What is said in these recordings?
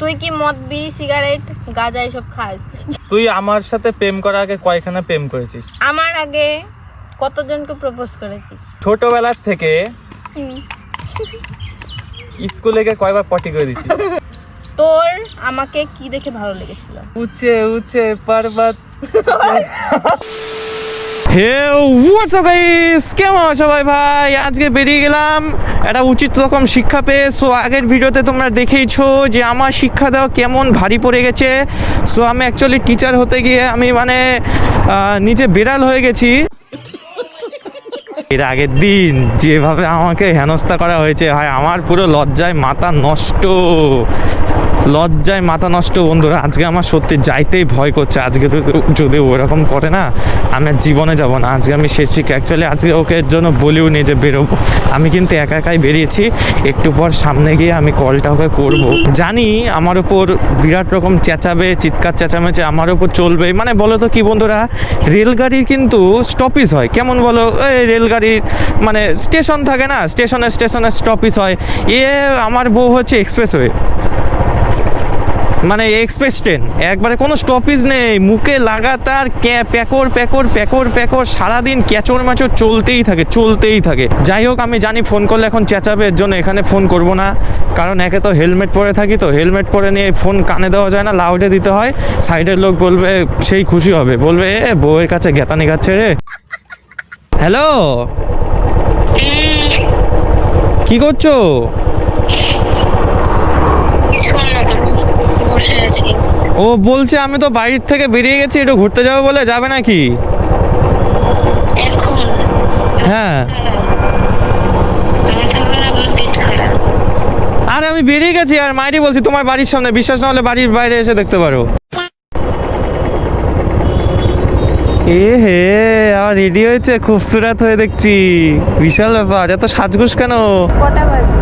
তুই কি মদ বিড়ি সিগারেট গাঁজা এসব খাস? তুই আমার সাথে প্রেম করার আগে কয়খানা প্রেম করেছিস? আমার আগে কতজনকে প্রপোজ করেছিস? ছোটবেলার থেকে স্কুলে গিয়ে কয়বার পটি করে দিছিস তোর আমাকে কি দেখে ভালো লেগেছিল? উঁচে উঁচে পর্বত। হে হোয়াটসঅ্যাপ গাইস কেমন আছো সবাই ভাই? আজকে বেরিয়ে গেলাম। একটা উচিত রকম শিক্ষা পেয়ে। সো আগের ভিডিওতে তোমরা দেখেইছো যে আমার শিক্ষা দেওয়া কেমন ভারী পড়ে গেছে। সো আমি অ্যাকচুয়ালি টিচার হতে গিয়ে আমি মানে নিজে বিড়াল হয়ে গেছি। এর আগের দিন যেভাবে আমাকে হেনস্থা করা হয়েছে হয় আমার পুরো লজ্জায় মাথা নষ্ট। লজ্জায় মাথা নষ্ট বন্ধুরা, আজকে আমার সত্যি যাইতেই ভয় করছে। আজকে যদি ওরকম করে না, আমি জীবনে যাব না। আজকে আমি শেষ শিখে অ্যাকচুয়ালি আজকে ওকে এর জন্য বলিও নি যে বেরোবো। আমি কিন্তু একা একাই বেরিয়েছি, একটু পর সামনে গিয়ে আমি কলটা ওকে করব। জানি আমার উপর বিরাট রকম চেঁচাবে, চিৎকার চেঁচামেচে আমার উপর চলবে। মানে বলো তো কি বন্ধুরা, রেলগাড়ির কিন্তু স্টপিস হয়। কেমন বলো, এই রেলগাড়ির মানে স্টেশন থাকে না স্টেশনে স্টেশনে স্টপিস হয়। এ আমার বউ হচ্ছে এক্সপ্রেসওয়ে মানে এক্সপ্রেস ট্রেন একবারে কোনো স্টপেজ নেই। মুখে লাগাতার ক্যা- প্যাকর প্যাকর প্যাকর প্যাকর। সারাদিন ক্যাচর ম্যাচর চলতেই থাকে চলতেই থাকে। যাই হোক, আমি জানি ফোন করলে এখন চেঁচাবে, এর জন্য এখানে ফোন করব না। কারণ একে তো হেলমেট পরে থাকি তো। হেলমেট পরে নিয়ে ফোন কানে দেওয়া যায় না লাউডে দিতে হয়। সাইডের লোক বলবে, সেই খুশি হবে। বলবে, এ, বউয়ের কাছে গেতানি গাচ্ছে রে। হ্যালো কি করছ? বসে আছি। ও বলছে আমি তো বাড়ির থেকে বেরিয়ে গেছি একটু ঘুরতে যাব বলে যাবে নাকি? এখন? হ্যাঁ। আর আমি বেরিয়ে গেছি আর মাইরি বলছি তোমার বাড়ির সামনে বিশ্বাস না হলে বাড়ির বাইরে এসে দেখতে পারো। এ হে আমার রেডি হয়েছে খুবসুরাত হয়ে দেখছি। বিশাল ব্যাপার এত সাজগুজ কেন? কটা বাজে?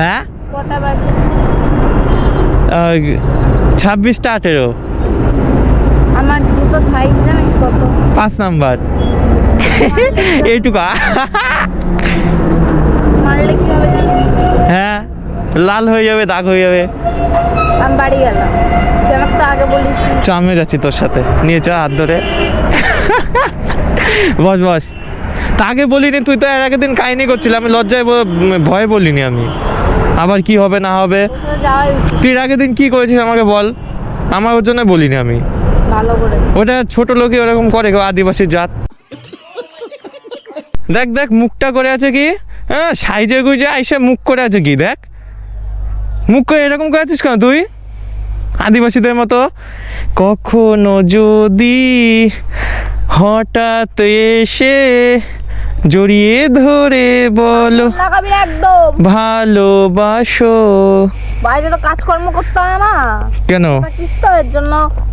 হ্যাঁ? কটা বাজে? ছাব্বিশটা আঠেরো। আমার দুটো সাইজ জানিস কত? পাঁচ নাম্বার। এইটুকু। মারলে কি হবে হ্যাঁ লাল হয়ে যাবে দাগ হয়ে যাবে। আমি বাড়ি গেলাম। আগে বলিস চ আমিও যাচ্ছি তোর সাথে। নিয়ে চ হাত ধরে। বস বস। তা আগে বলিনি তুই তো এর আগের দিন কাহিনি করছিলি। আমি লজ্জায় ভয়ে বলিনি আমি। আবার কি হবে না হবে? তুই আগের দিন কি করেছিস আমাকে বল? আমার ওর জন্য বলিনি আমি। ওটা ছোট লোকই ওরকম করে গো, আদিবাসী জাত। দেখ দেখ মুখটা করে আছে কি? হ্যাঁ সাইজে গুজে আইসে মুখ করে আছে কি দেখ। মুখ করে এরকম করে আছিস কেন তুই? আদিবাসীদের মতো? কখনো যদি হঠাৎ এসে জড়িয়ে ধরে বলো লাগাবি না একদম। ভালোবাসো। বাইরে তো কাজকর্ম করতে হয় না। কেন? তো এর জন্য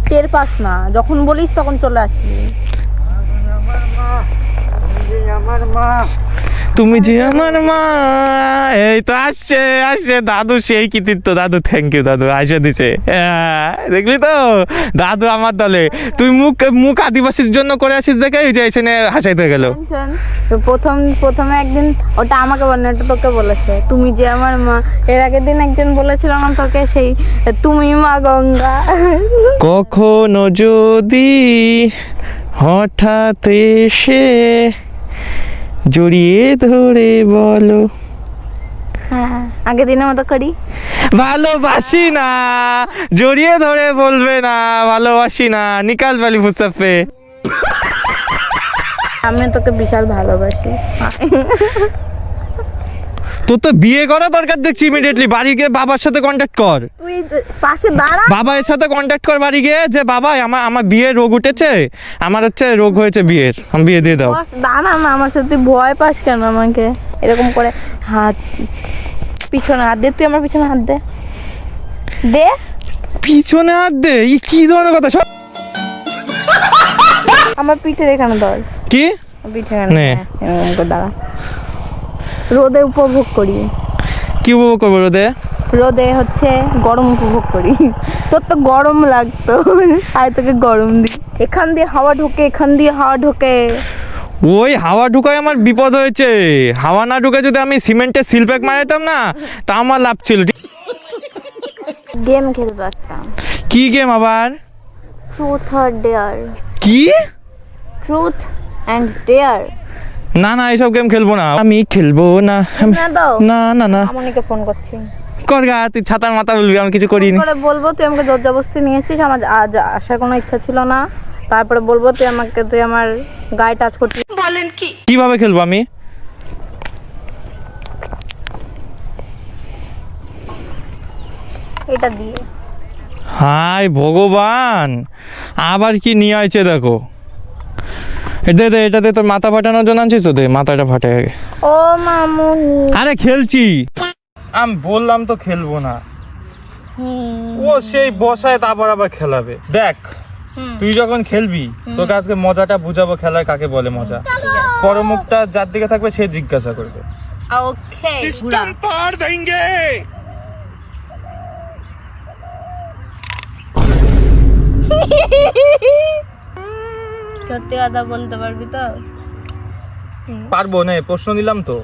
টের পাস না। যখন বলিস তখন চলে আসবি। তুমি যে আমার মা। এই তো আসছে আসছে। দাদু সেই কৃতিত্ব। দাদু থ্যাংক ইউ দাদু। আসে দিছে। হ্যাঁ, দেখলি তো? দাদু আমার দলে। তুই মুখ মুখ আদিবাসীর জন্য করে আসিস দেখে এই যে এসে হাসাইতে গেল। তো প্রথম প্রথমে একদিন ওটা আমাকে বলে এটা তোকে বলেছে। তুমি যে আমার মা এর আগের দিন একজন বলেছিল আমার তোকে সেই তুমি মা গঙ্গা। কখনো যদি হঠাৎ এসে জড়িয়ে ধরে বলো। হ্যাঁ আগের দিনের মতো করি। ভালোবাসি না জড়িয়ে ধরে বলবে না ভালোবাসি না নিকাল বালি ফুসাফে। আমি তোকে বিশাল ভালোবাসি। তোর তো বিয়ে করা দরকার দেখছি ইমিডিয়েটলি বাড়ি গিয়ে বাবার সাথে কন্ট্যাক্ট কর। তুই পাশে দাঁড়া। বাবার সাথে কন্ট্যাক্ট কর বাড়ি গিয়ে যে বাবা আমার আমার বিয়ের রোগ উঠেছে। আমার হচ্ছে রোগ হয়েছে বিয়ের। আমি বিয়ে দিয়ে দাও। দাঁড়া না আমার সাথে ভয় পাস কেন আমাকে? এরকম করে হাত পিছনে হাত দে তুই আমার পিছনে হাত দে। দে। পিছনে হাত দে? ই কি ধরনের কথা? সব আমার পিঠের এখানে ধর। কি? পিঠে এখানে নে। হ্যাঁ, এরকম করে দাঁড়া। রোদে উপভোগ করি। কি উপভোগ করব রোদে? রোদে হচ্ছে গরম উপভোগ করি। তোর তো গরম লাগতো। আর তোকে গরম দি। এখান দিয়ে হাওয়া ঢোকে এখান দিয়ে হাওয়া ঢোকে। ওই হাওয়া ঢুকায় আমার বিপদ হয়েছে। হাওয়া না ঢুকে যদি আমি সিমেন্টের সিল প্যাক মারাইতাম না তা আমার লাভ ছিল। গেম খেলব একটা। কি গেম আবার? ট্রুথ আর ডেয়ার। কি? Truth and dare. না না এইসব গেম খেলব না। আমি খেলব না। না দাও। না না না। আমনিকে ফোন করছি। কর গা তুই ছাতার মাথা বলবি আমি কিছু করিনি। করে বলব তুই আমাকে জবরদস্তি নিয়েছিস আমার আজ আসার কোনো ইচ্ছা ছিল না। তারপরে বলব তুই আমাকে তুই আমার গায়ে টাচ করছিস কীভাবে খেলব আমি? এটা দিয়ে। হাই ভগবান! আবার কি নিয়ে আইছে দেখো। দে দে এটা দে তোর মাথা ফাটানোর জন্য আনছিস তো দে মাথাটা ফাটে। আগে ও মামুনি। আরে খেলছি। আমি বললাম তো খেলব না। ও সেই বসায় তারপর আবার খেলাবে। দেখ তুই যখন খেলবি তোকে আজকে মজাটা বুঝাবো খেলায় কাকে বলে মজা। পরমুখটা যার দিকে থাকবে সে জিজ্ঞাসা করবে। ওকে সত্যি কথা বলতে পারবি তো? পারব না প্রশ্ন দিলাম তো।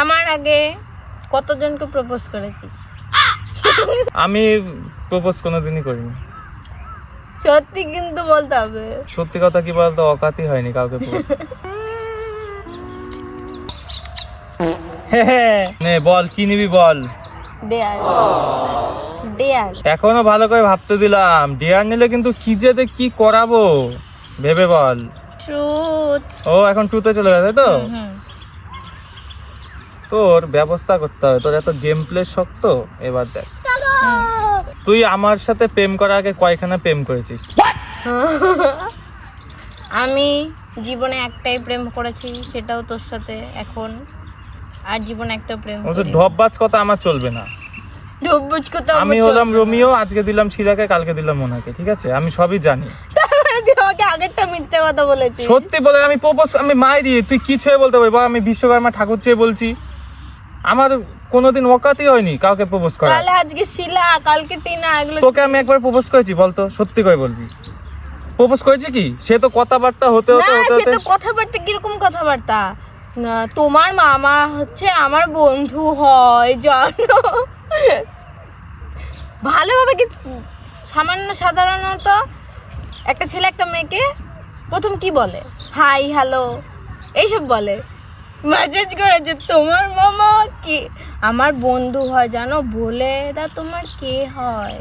আমার আগে কতজনকে প্রপোজ করেছিস? আমি প্রপোজ কোনোদিনই করিনি। সত্যি কিন্তু বলতে হবে। সত্যি কথা কি বলতো অকাতি হয়নি কাউকে। নে বল কি নিবি বল? ডেয়ার ডেয়ার এখনও ভালো করে ভাবতে দিলাম। ডিয়ার নিলে কিন্তু কি যে কি করাবো? ভেবে বল। ট্রুথ ও এখন টুতে চলে গেছে তো? তোর ব্যবস্থা করতে হবে। তোর এত গেম প্লে শক্ত এবার দেখ। তুই আমার সাথে প্রেম করার আগে কয়খানা প্রেম করেছিস? আমি জীবনে একটাই প্রেম করেছি সেটাও তোর সাথে এখন। আর জীবনে একটা প্রেম ও তো ঢপবাজ কথা আমার চলবে না। আমি হলাম রোমিও আজকে দিলাম কালকে দিলাম মোনাকে ঠিক আছে? আমি সবই জানি। সত্যি বলে আমি প্রপোজ আমি মাইরি তুই কি ছুঁয়ে বলতে পারবি? আমি বিশ্বকর্মা ঠাকুর চেয়ে বলছি। আমার কোনোদিন ওকাতি হয়নি কাউকে প্রপোজ করা তাহলে আজকে শিলা কালকে টিনা এগুলো তোকে আমি একবার প্রপোজ করেছি বলতো সত্যি করে বলবি। প্রপোজ করেছি কি? সে তো কথাবার্তা হতে হতে না হতে সে তো কথাবার্তা কীরকম কথাবার্তা? তোমার মামা হচ্ছে আমার বন্ধু হয় জানো? ভালোভাবে কি সামান্য সাধারণত একটা ছেলে একটা মেয়েকে প্রথম কি বলে? হাই হ্যালো এইসব বলে। মেসেজ করেছে তোমার মামা কি? আমার বন্ধু হয় জানো বলে দা তোমার কে হয়?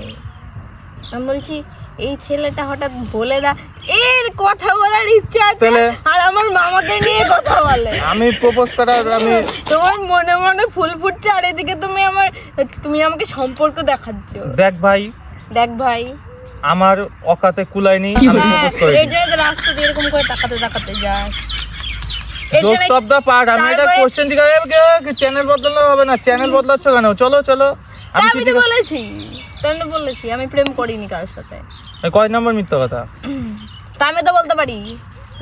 আমি বলছি এই ছেলেটা হঠাৎ বলে দা? এর কথা বলার ইচ্ছা আছে আর আমার মামাকে নিয়ে আমি প্রপোজ করার আমি তোমার মনে মনে ফুল ফুটছে আর এদিকে তুমি আমার তুমি আমাকে সম্পর্ক দেখাচ্ছ। দেখ ভাই। দেখ ভাই। আমার অকাতে কুলাইনি আমি প্রপোজ করি এই জায়গায় রাস্তা দিয়ে এরকম করে তাকাতে তাকাতে যাস। এই শব্দ পাক আমি এটা কোশ্চেন জিজ্ঞাসা চ্যানেল বদলানো হবে না? চ্যানেল বদলাচ্ছ কেন? চলো চলো। আমি তা কি আমি তো বলেছি। আমি প্রেম করিনি কারোর সাথে। এই কয় নম্বর মিথ্যা কথা? তা আমি তো বলতে পারি।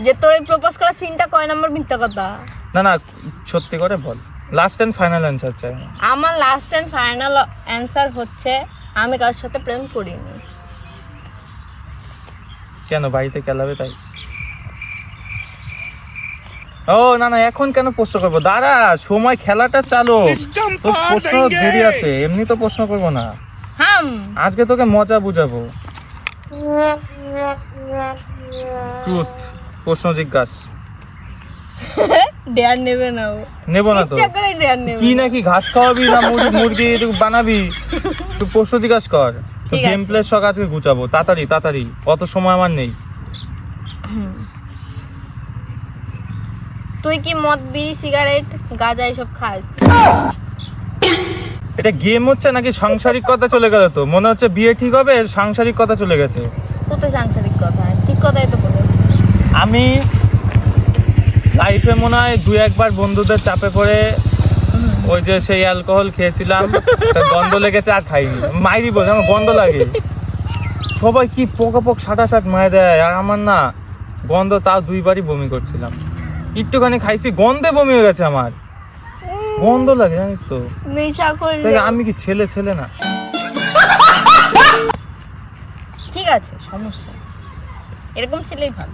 যে তোর এই প্রপোজ করার সিনটা কয় নম্বর মিথ্যা কথা? না না সত্যি করে বল। লাস্ট এন্ড ফাইনাল অ্যান্সার চাই আমার। লাস্ট অ্যান্ড ফাইনাল অ্যান্সার হচ্ছে আমি কারোর সাথে প্রেম করিনি। কেন বাড়িতে খেলাবে তাই? ও না না এখন কেন প্রশ্ন করব? দাঁড়া সময় খেলাটা চালো। তো প্রশ্ন দেরি আছে এমনি তো প্রশ্ন করব না। হাম। আজকে তোকে মজা বুঝাবো। ট্রুথ প্রশ্ন জিজ্ঞাস। ডেয়ার নেবে না ও। নেব না তো। কি নাকি ঘাস খাওয়াবি না মুরগি মুরগি বানাবি? তুই প্রশ্ন জিজ্ঞাসা কর। তো গেম প্লে শখ আজকে গুছাবো। তাড়াতাড়ি তাড়াতাড়ি। অত সময় আমার নেই। তুই কি মদ বিড়ি সিগারেট গাঁজা এসব খাস? এটা গেম হচ্ছে নাকি সাংসারিক কথা চলে গেল তো? মনে হচ্ছে বিয়ে ঠিক হবে সাংসারিক কথা চলে গেছে। তো তো সাংসারিক কথা? ঠিক কথাই তো আমি লাইফে মনে হয় দু একবার বন্ধুদের চাপে পড়ে ওই যে সেই অ্যালকোহল খেয়েছিলাম গন্ধ লেগেছে আর খাইনি। মাইরি বলে আমার গন্ধ লাগে। সবাই কি পোকা পোক সাটা সাট মায় দেয় আর আমার না গন্ধ তাও দুইবারই বমি করছিলাম। একটুখানি খাইছি গন্ধে বমি হয়ে গেছে আমার। গন্ধ লাগে জানিস তো। আমি কি ছেলে ছেলে না? ঠিক আছে সমস্যা। এরকম ছেলেই ভালো।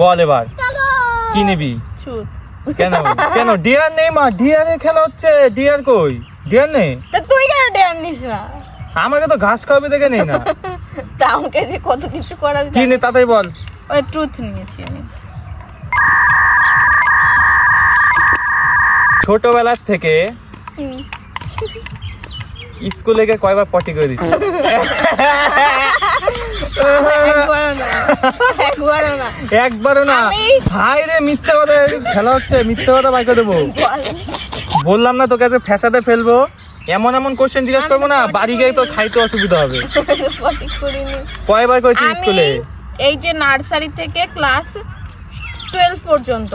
বল এবার। কি নিবি? কেন? কেন? ডিয়ার নেই মা ডিয়ারে খেলা হচ্ছে। ডিয়ার কই? ডিয়ার নেই? তুই কেন ডেয়ার নিস না? আমাকে তো ঘাস খাওয়াবে দেখে নেই না। তা আমাকে যে কত কিছু করাবি কি নে তাড়াতাড়ি বল। ওই ট্রুথ নিয়েছি আমি। ছোটবেলার থেকে স্কুলে গিয়ে কয়বার পটি করে দিচ্ছি একবারও না। হাই রে মিথ্যা কথা। খেলা হচ্ছে মিথ্যা কথা বাইকে দেবো। বললাম না তোকে আজকে ফ্যাসাতে ফেলব। এমন এমন কোশ্চেন জিজ্ঞেস করব না বাড়ি গিয়ে তো খাইতে অসুবিধা হবে। কয়বার করেছিস স্কুলে? এই যে নার্সারি থেকে ক্লাস টুয়েলভ পর্যন্ত।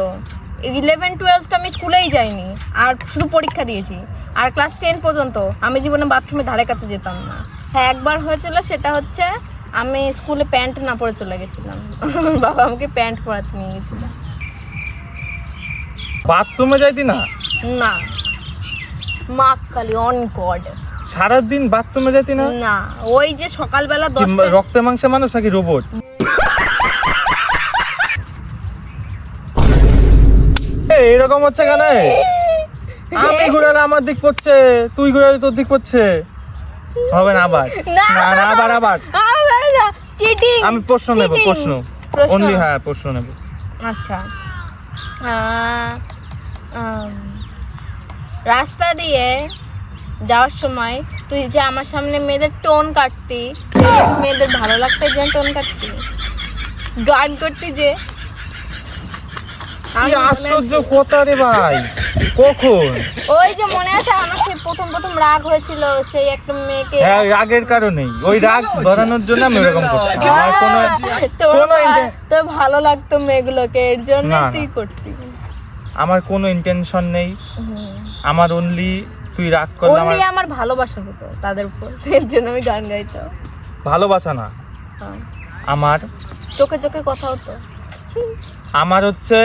ইলেভেন টুয়েলভ তো আমি স্কুলেই যাইনি আর শুধু পরীক্ষা দিয়েছি। আর ক্লাস টেন পর্যন্ত আমি জীবনে বাথরুমে ধারে কাছে যেতাম না। হ্যাঁ একবার হয়েছিল সেটা হচ্ছে আমি স্কুলে প্যান্ট না পরে চলে গেছিলাম। বাবা আমাকে প্যান্ট পরাতে নিয়ে গেছিল। বাথরুমে যাইতি না? না। মা কালি অন গড সারাদিন বাথরুমে যাইতি না? না ওই যে সকালবেলা রক্তে মাংসে মানুষ নাকি রোবট এরকম হচ্ছে কেন? আমি ঘুরালে আমার দিক পড়ছে তুই ঘুরালে তোর দিক পড়ছে হবে না আবার। না। না আবার আবার। চিটিং আমি প্রশ্ন নেব প্রশ্ন। প্রশ্ন। অনলি হ্যাঁ প্রশ্ন নেব। আচ্ছা। রাস্তা দিয়ে যাওয়ার সময় তুই যে আমার সামনে মেয়েদের টোন কাটতি মেয়েদের ভালো লাগতো যে টোন কাটতি গান করতি যে কি আশ্চর্য কথা রে ভাই? কখন? ওই যে মনে আছে আমার সেই প্রথম প্রথম রাগ হয়েছিল সেই একটা মেয়েকে। হ্যাঁ রাগের কারণেই ওই রাগ ধরানোর জন্য আমি এরকম করতাম। আমার কোনো কোনো তোর ভালো লাগতো মেয়েগুলোকে এর জন্য। তুই করতি। আমার কোনো ইন্টেনশন নেই। আমার অনলি তুই রাগ করলে আমার আমার ভালোবাসা হতো তাদের উপর। এর জন্য আমি গান গাইতাম। ভালোবাসা না। হ্যাঁ। আমার চোখে চোখে কথা হতো। আমার হচ্ছে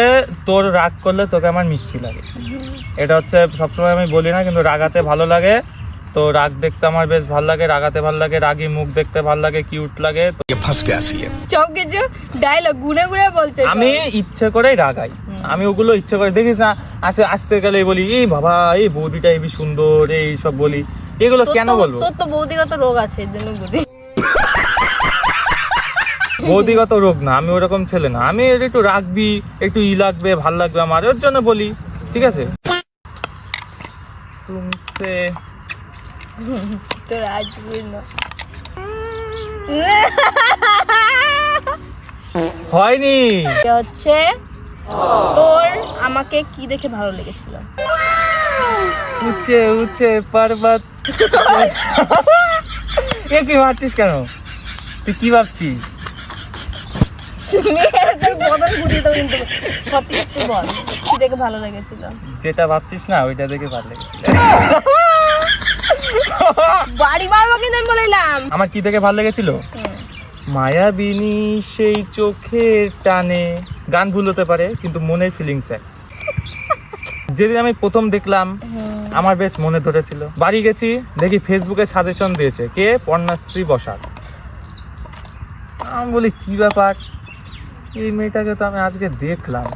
তোর রাগ করলে তোকে আমার মিষ্টি লাগে। এটা হচ্ছে সবসময় আমি বলি না কিন্তু রাগাতে ভালো লাগে। তো রাগ দেখতে আমার বেশ ভালো লাগে রাগাতে ভালো লাগে রাগি মুখ দেখতে ভালো লাগে কিউট লাগে। চৌকে যে ডায়লগ গুনে গুনে বলতে আমি ইচ্ছে করেই রাগাই। আমি ওগুলো ইচ্ছে করে দেখিস না আসে আসতে গেলে বলি এই বাবা এই বৌদিটা এই সুন্দর এই সব বলি। এগুলো কেন বলব? তোর তো বৌদিগত রোগ আছে এর জন্য বৌদি বৌদিগত রোগ না আমি ওরকম ছেলে না। আমি একটু রাখবি একটু ই লাগবে ভালো লাগবে আমার ওর জন্য বলি ঠিক আছে? তুমসে। তোর হয়নি। হচ্ছে তোর আমাকে কি দেখে ভালো লেগেছিল? উঁচে উঁচে পর্বত। এ কি ভাবছিস কেন? তুই কি ভাবছিস? যেটা ভাবছিস না ওইটা দেখে ভালো লেগেছিল। বাড়ি মারবো কিন্তু আমি বলিলাম আমার কি দেখে ভালো লেগেছিল? মায়াবিনী সেই চোখের টানে গান ভুল হতে পারে কিন্তু মনের ফিলিংস এক। যেদিন আমি প্রথম দেখলাম আমার বেশ মনে ধরেছিল। বাড়ি গেছি দেখি ফেসবুকে সাজেশন দিয়েছে কে? পর্ণাশ্রী বসাক। আমি বলি কি ব্যাপার? এই মেয়েটাকে তো আমি আজকে দেখলাম।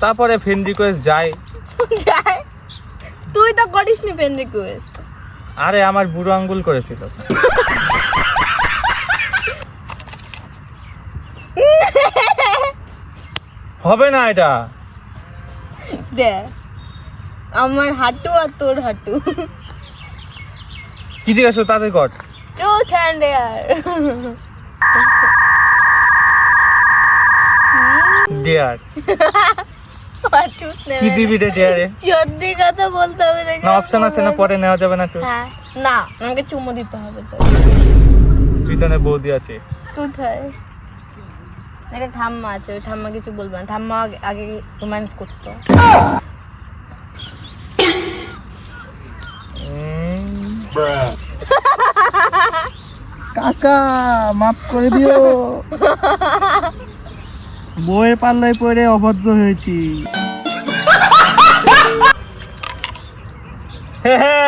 তারপরে ফ্রেন্ড রিকোয়েস্ট যায়। যাই। তুই তো করিস নি ফ্রেন্ড রিকোয়েস্ট আরে আমার বুড়ো আঙ্গুল করেছিল। হবে না এটা। দে আমার হাঁটু আর তোর হাঁটু। কি জিজ্ঞাসা তাদের কর। ট্রুথ অ্যান্ড ডেয়ার কি দিবি রে ডেয়ারে সত্যি কথা বলতে হবে না অপশন আছে না পরে নেওয়া যাবে না হ্যাঁ না আমাকে চুমো দিতে হবে তো। পিছনে বৌদি আছে। কোথায়? একটা ঠাম্মা আছে ওই ঠাম্মা কিছু বলবে না। ঠাম্মা আগে- রোম্যান্স করতো। কাকা মাফ করে দিও। বইয়ের পাল্লায় পড়ে অভদ্র হয়েছি। হ্যাঁ হ্যাঁ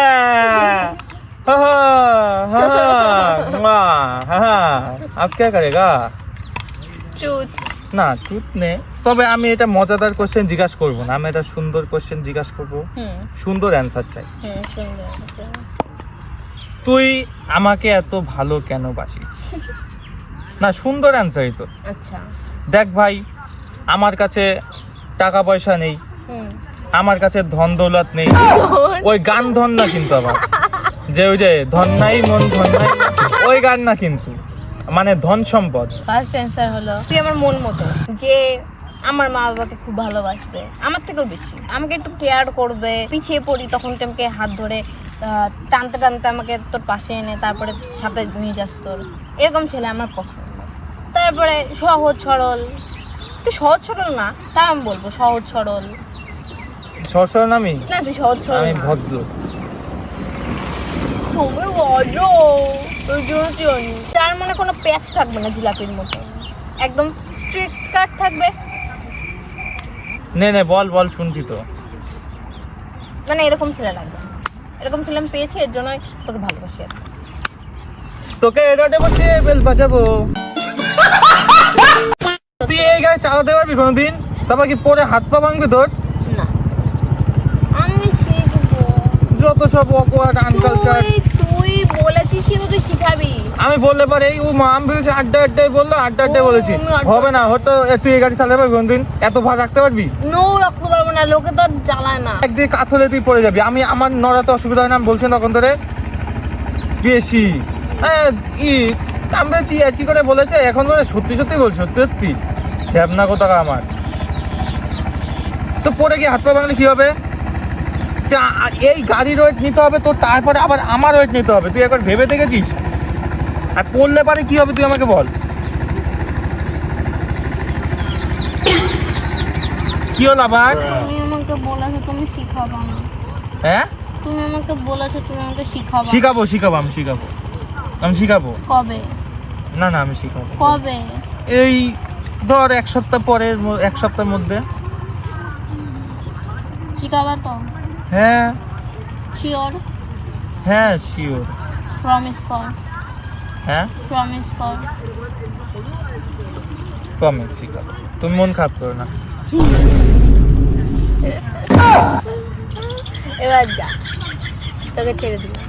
করেগা? চুত না চুপ নে। তবে আমি এটা মজাদার কোশ্চেন জিজ্ঞাসা করব না আমি এটা সুন্দর কোশ্চেন জিজ্ঞাসা করব। সুন্দর অ্যান্সার চাই। তুই আমাকে এত ভালো কেন বাসিস? না সুন্দর অ্যান্সারই তো। আচ্ছা। দেখ ভাই আমার কাছে টাকা পয়সা নেই। আমার কাছে ধন দৌলত নেই। ওই গান ধন না কিন্তু আবার যে ওই যে ধন নাই মন ধন নাই ওই গান না কিন্তু। মানে ধন সম্পদ। ফার্স্ট অ্যান্সার হলো তুই আমার মন মতো। যে আমার মা বাবাকে খুব ভালোবাসবে আমার থেকেও বেশি। আমাকে একটু কেয়ার করবে পিছিয়ে পড়ি তখন আমাকে হাত ধরে টানতে টানতে আমাকে তোর পাশে এনে তারপরে সাথে নিয়ে যাস তোর। এরকম ছেলে আমার পছন্দ। তারপরে সহজ সরল। তুই সহজ সরল না তা আমি বলব সহজ সরল। সরসর আমি? না তুই সহজ সরল আমি ভদ্র। তুমি জন্য অন্য। তার মনে কোনো প্যাচ থাকবে না জিলাপির মতো। একদম কাট থাকবে। নে নে বল বল শুনছি তো। মানে এরকম ছেলে লাগবে। এরকম ছেলে আমি পেয়েছি এর জন্যই তোকে ভালোবাসি। তোকে বসিয়ে বেল বাজাবো। তুই এই গায়ে চালাতে পারবি কোনোদিন? তারপর কি পরে হাত পা ভাঙবে তোর? না। আমি যত সব অকওয়ার্ড আনকালচার তুই তুই বলেছিস কিন্তু শিখাবি? আমি বললে পারে এই ও মা আমি ভেবেছি আড্ডা আড্ডাই বলল আড্ডা আড্ডাই বলেছি। হবে না হয়তো তুই এই গাড়ি চালাতে পারবি কোনদিন? এত ভাগ রাখতে পারবি? নো রাখতে পারব না লোকে তো জ্বালায় না। একদিকে কাত হলে তুই পড়ে যাবি। আমি আমার নড়াতে অসুবিধা হয় না আমি বলছি তখন ধরে। বেশি। হ্যাঁ, ই আমি বলছি আর কি করে বলেছে? এখন বলে সত্যি সত্যি বলছি সত্যি সত্যি। না কোথাও আমার? তো পড়ে গিয়ে হাত পা ভাঙলে কি হবে? এই গাড়ির ওয়েট নিতে হবে তো তারপরে আবার আমার ওয়েট নিতে হবে। তুই একবার ভেবে দেখেছিস? আর পড়লে পারে কি হবে তুই আমাকে বল। কি হলো আবার? তুমি আমাকে বলেছ তুমি শিখাবো না। হ্যাঁ? তুমি আমাকে বলেছ তুমি আমাকে শিখাবো। শিখাবো শিখাবো আমি শিখাবো। আমি শিখাবো? কবে? না না আমি শিখাবো। কবে? এই ধর এক সপ্তাহ পরের এক সপ্তাহের মধ্যে। শিখাবা তো। হ্যাঁ। শিওর? হ্যাঁ শিওর। প্রমিস কর। হ্যাঁ? প্রমিস কর। প্রমিস শিখাবো তুমি মন খারাপ করো না। এবার যা। তোকে ছেড়ে দিলাম।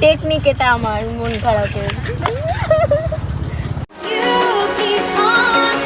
টেকনিক এটা আমার মন খারাপের। on